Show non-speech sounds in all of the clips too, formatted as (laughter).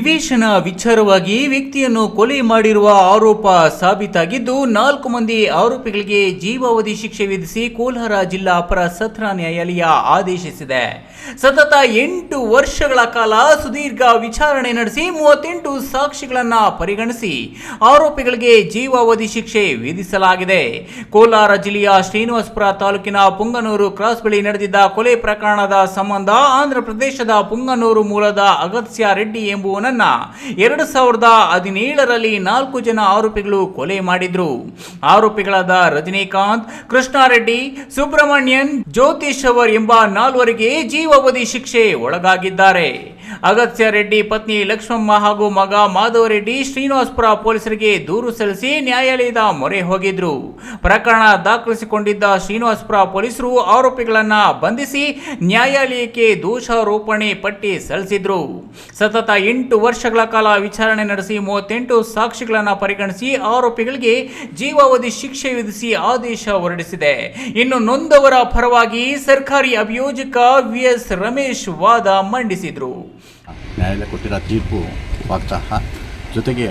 ನಿವೇಶನ ವಿಚಾರವಾಗಿ ವ್ಯಕ್ತಿಯನ್ನು ಕೊಲೆ ಮಾಡಿರುವ ಆರೋಪ ಸಾಬೀತಾಗಿದ್ದು, ನಾಲ್ಕು ಮಂದಿ ಆರೋಪಿಗಳಿಗೆ ಜೀವಾವಧಿ ಶಿಕ್ಷೆ ವಿಧಿಸಿ ಕೋಲಾರ ಜಿಲ್ಲಾ ಅಪರ ಸತ್ರ ನ್ಯಾಯಾಲಯ ಆದೇಶಿಸಿದೆ. ಸತತ ಎಂಟು ವರ್ಷಗಳ ಕಾಲ ಸುದೀರ್ಘ ವಿಚಾರಣೆ ನಡೆಸಿ ಮೂವತ್ತೆಂಟು ಸಾಕ್ಷಿಗಳನ್ನ ಪರಿಗಣಿಸಿ ಆರೋಪಿಗಳಿಗೆ ಜೀವಾವಧಿ ಶಿಕ್ಷೆ ವಿಧಿಸಲಾಗಿದೆ. ಕೋಲಾರ ಜಿಲ್ಲೆಯ ಶ್ರೀನಿವಾಸಪುರ ತಾಲೂಕಿನ ಪುಂಗನೂರು ಕ್ರಾಸ್ ಬಳಿ ನಡೆದಿದ್ದ ಕೊಲೆ ಪ್ರಕರಣದ ಸಂಬಂಧ ಆಂಧ್ರಪ್ರದೇಶದ ಪುಂಗನೂರು ಮೂಲದ ಅಗತ್ಯ ರೆಡ್ಡಿ ಎಂಬುವನನ್ನ ಎರಡು ಸಾವಿರದ ಹದಿನೇಳರಲ್ಲಿ ನಾಲ್ಕು ಜನ ಆರೋಪಿಗಳು ಕೊಲೆ ಮಾಡಿದ್ರು. ಆರೋಪಿಗಳಾದ ರಜನಿಕಾಂತ್, ಕೃಷ್ಣಾರೆಡ್ಡಿ, ಸುಬ್ರಹ್ಮಣ್ಯನ್ ಜ್ಯೋತಿಷವರ್ ಎಂಬ ನಾಲ್ವರಿಗೆ ಜೀವಾವಧಿ ಶಿಕ್ಷೆ ಒಳಗಾಗಿದ್ದಾರೆ. ಅಗತ್ಯ ರೆಡ್ಡಿ ಪತ್ನಿ ಲಕ್ಷ್ಮಮ್ಮ ಹಾಗೂ ಮಗ ಮಾಧವ ರೆಡ್ಡಿ ಶ್ರೀನಿವಾಸಪುರ ಪೊಲೀಸರಿಗೆ ದೂರು ಸಲ್ಲಿಸಿ ನ್ಯಾಯಾಲಯದ ಮೊರೆ ಹೋಗಿದ್ರು. ಪ್ರಕರಣ ದಾಖಲಿಸಿಕೊಂಡಿದ್ದ ಶ್ರೀನಿವಾಸಪುರ ಪೊಲೀಸರು ಆರೋಪಿಗಳನ್ನು ಬಂಧಿಸಿ ನ್ಯಾಯಾಲಯಕ್ಕೆ ದೋಷಾರೋಪಣೆ ಪಟ್ಟಿ ಸಲ್ಲಿಸಿದ್ರು. ಸತತ ಎಂಟು ವರ್ಷಗಳ ಕಾಲ ವಿಚಾರಣೆ ನಡೆಸಿ ಮೂವತ್ತೆಂಟು ಸಾಕ್ಷಿಗಳನ್ನು ಪರಿಗಣಿಸಿ ಆರೋಪಿಗಳಿಗೆ ಜೀವಾವಧಿ ಶಿಕ್ಷೆ ವಿಧಿಸಿ ಆದೇಶ ಹೊರಡಿಸಿದೆ. ಇನ್ನು ನೊಂದವರ ಪರವಾಗಿ ಸರ್ಕಾರಿ ಅಭಿಯೋಜಕ ವಿಎಸ್ ರಮೇಶ್ ವಾದ ಮಂಡಿಸಿದ್ರು. ನ್ಯಾಯಾಲಯ ಕೊಟ್ಟಿರೋ ತೀರ್ಪು ವಾಗ್ದಾಹ. ಜೊತೆಗೆ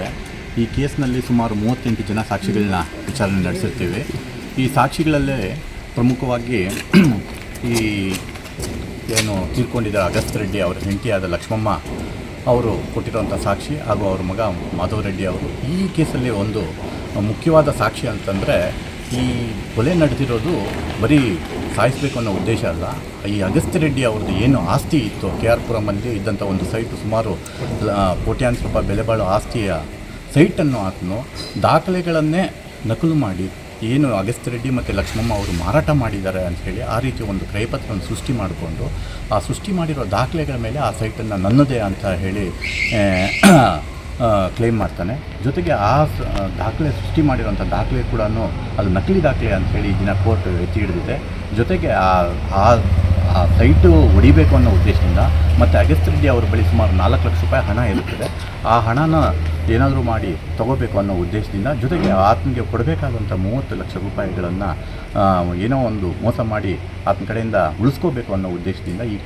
ಈ ಕೇಸ್ನಲ್ಲಿ ಸುಮಾರು ಮೂವತ್ತೆಂಟು ಜನ ಸಾಕ್ಷಿಗಳನ್ನ ವಿಚಾರಣೆ ನಡೆಸಿರ್ತೀವಿ. ಈ ಸಾಕ್ಷಿಗಳಲ್ಲೇ ಪ್ರಮುಖವಾಗಿ ಈ ಏನು ತೀರ್ಕೊಂಡಿದ್ದ ಅಗಸ್ತ್ ರೆಡ್ಡಿ ಅವರ ಹೆಂಡತಿಯಾದ ಲಕ್ಷ್ಮಮ್ಮ ಅವರು ಕೊಟ್ಟಿರುವಂಥ ಸಾಕ್ಷಿ ಹಾಗೂ ಅವರ ಮಗ ಮಾಧವ್ ರೆಡ್ಡಿ ಅವರು. ಈ ಕೇಸಲ್ಲಿ ಒಂದು ಮುಖ್ಯವಾದ ಸಾಕ್ಷಿ ಅಂತಂದರೆ ಈ ಕೊಲೆ ನಡೆದಿರೋದು ಬರೀ ಸಾಯಿಸಬೇಕು ಅನ್ನೋ ಉದ್ದೇಶ ಅಲ್ಲ. ಈ ಅಗಸ್ತ್ಯ ರೆಡ್ಡಿ ಅವ್ರದ್ದು ಏನು ಆಸ್ತಿ ಇತ್ತು, ಕೆ ಆರ್ ಪುರಮಲ್ಲಿ ಇದ್ದಂಥ ಒಂದು ಸೈಟು ಸುಮಾರು ಕೋಟ್ಯಾಂತರ ರೂಪಾಯಿ ಬೆಲೆ ಬಾಳೋ ಆಸ್ತಿಯ ಸೈಟನ್ನು ಆತನು ದಾಖಲೆಗಳನ್ನೇ ನಕಲು ಮಾಡಿ ಏನು ಅಗಸ್ತ್ಯ ರೆಡ್ಡಿ ಮತ್ತು ಲಕ್ಷ್ಮಮ್ಮ ಅವರು ಮಾರಾಟ ಮಾಡಿದ್ದಾರೆ ಅಂತ ಹೇಳಿ ಆ ರೀತಿ ಒಂದು ಕ್ರಯಪತ್ರವನ್ನು ಸೃಷ್ಟಿ ಮಾಡಿಕೊಂಡು, ಆ ಸೃಷ್ಟಿ ಮಾಡಿರೋ ದಾಖಲೆಗಳ ಮೇಲೆ ಆ ಸೈಟನ್ನು ನನ್ನದೇ ಅಂತ ಹೇಳಿ ಕ್ಲೇಮ್ ಮಾಡ್ತಾನೆ. ಜೊತೆಗೆ ಆ ದಾಖಲೆ ಸೃಷ್ಟಿ ಮಾಡಿರೋಂಥ ದಾಖಲೆ ಕೂಡ ಅದು ನಕಲಿ ದಾಖಲೆ ಅಂತ ಹೇಳಿ ದಿನ ಕೋರ್ಟ್ ಎತ್ತಿ ಹಿಡಿದಿದೆ. ಜೊತೆಗೆ ಆ ಆ ಆ ಸೈಟು ಹೊಡಿಬೇಕು ಅನ್ನೋ ಉದ್ದೇಶದಿಂದ ಮತ್ತು ಅಗಸ್ತ್ ರೆಡ್ಡಿ ಅವ್ರ ಬಳಿ ಸುಮಾರು ನಾಲ್ಕು ಲಕ್ಷ ರೂಪಾಯಿ ಹಣ ಇರುತ್ತದೆ. ಆ ಹಣನ ಏನಾದರೂ ಮಾಡಿ ತಗೋಬೇಕು ಅನ್ನೋ ಉದ್ದೇಶದಿಂದ ಜೊತೆಗೆ ಆತನಿಗೆ ಕೊಡಬೇಕಾದಂಥ ಮೂವತ್ತು ಲಕ್ಷ ರೂಪಾಯಿಗಳನ್ನು ಏನೋ ಒಂದು ಮೋಸ ಮಾಡಿ ಆತನ ಕಡೆಯಿಂದ ಉಳಿಸ್ಕೋಬೇಕು ಅನ್ನೋ ಉದ್ದೇಶದಿಂದ ಈ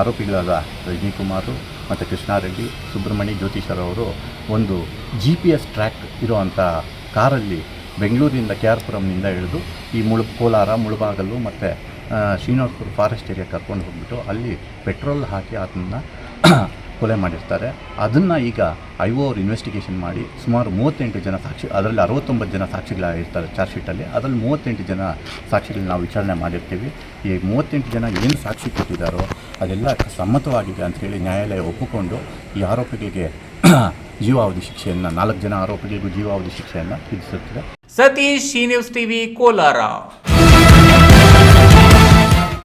ಆರೋಪಿಗಳಾದ ರಜನಿಕುಮಾರು ಮತ್ತು ಕೃಷ್ಣಾರೆಡ್ಡಿ, ಸುಬ್ರಹ್ಮಣ್ಯ ಜ್ಯೋತಿಷರ್ ಅವರು ಒಂದು ಜಿ ಪಿ ಎಸ್ ಟ್ರ್ಯಾಕ್ ಇರುವಂಥ ಕಾರಲ್ಲಿ ಬೆಂಗಳೂರಿನಿಂದ ಕೆ ಆರ್ ಪುರಂನಿಂದ ಇಳಿದು ಈ ಮುಳು ಕೋಲಾರ, ಮುಳುಬಾಗಲು ಮತ್ತು ಶ್ರೀನಿವಾಸಪುರ ಫಾರೆಸ್ಟ್ ಏರಿಯಾ ಕರ್ಕೊಂಡು ಹೋಗ್ಬಿಟ್ಟು ಅಲ್ಲಿ ಪೆಟ್ರೋಲ್ ಹಾಕಿ ಅದನ್ನು ಕೊಲೆ ಮಾಡಿರ್ತಾರೆ. ಅದನ್ನು ಈಗ ಐ ಅವ್ರು ಇನ್ವೆಸ್ಟಿಗೇಷನ್ ಮಾಡಿ ಸುಮಾರು ಮೂವತ್ತೆಂಟು ಜನ ಸಾಕ್ಷಿ, ಅದರಲ್ಲಿ ಅರವತ್ತೊಂಬತ್ತು ಜನ ಸಾಕ್ಷಿಗಳಿರ್ತಾರೆ ಚಾರ್ಜ್ ಶೀಟಲ್ಲಿ ಅದರಲ್ಲಿ ಮೂವತ್ತೆಂಟು ಜನ ಸಾಕ್ಷಿಗಳನ್ನ ನಾವು ವಿಚಾರಣೆ ಮಾಡಿರ್ತೀವಿ. ಈ ಮೂವತ್ತೆಂಟು ಜನ ಏನು ಸಾಕ್ಷಿ ಕೊಟ್ಟಿದ್ದಾರೋ ಅದೆಲ್ಲ ಸಮ್ಮತವಾಗಿದೆ ಅಂತ ಹೇಳಿ ನ್ಯಾಯಾಲಯ ಒಪ್ಪಿಕೊಂಡು ಈ ಆರೋಪಿಗಳಿಗೆ (clears throat) ಜೀವಾವಧಿ ಶಿಕ್ಷೆಯನ್ನು, ನಾಲ್ಕು ಜನ ಆರೋಪಿಗಳಿಗೂ ಜೀವಾವಧಿ ಶಿಕ್ಷೆಯನ್ನು ವಿಧಿಸುತ್ತದೆ. Satish news TV, Kolar.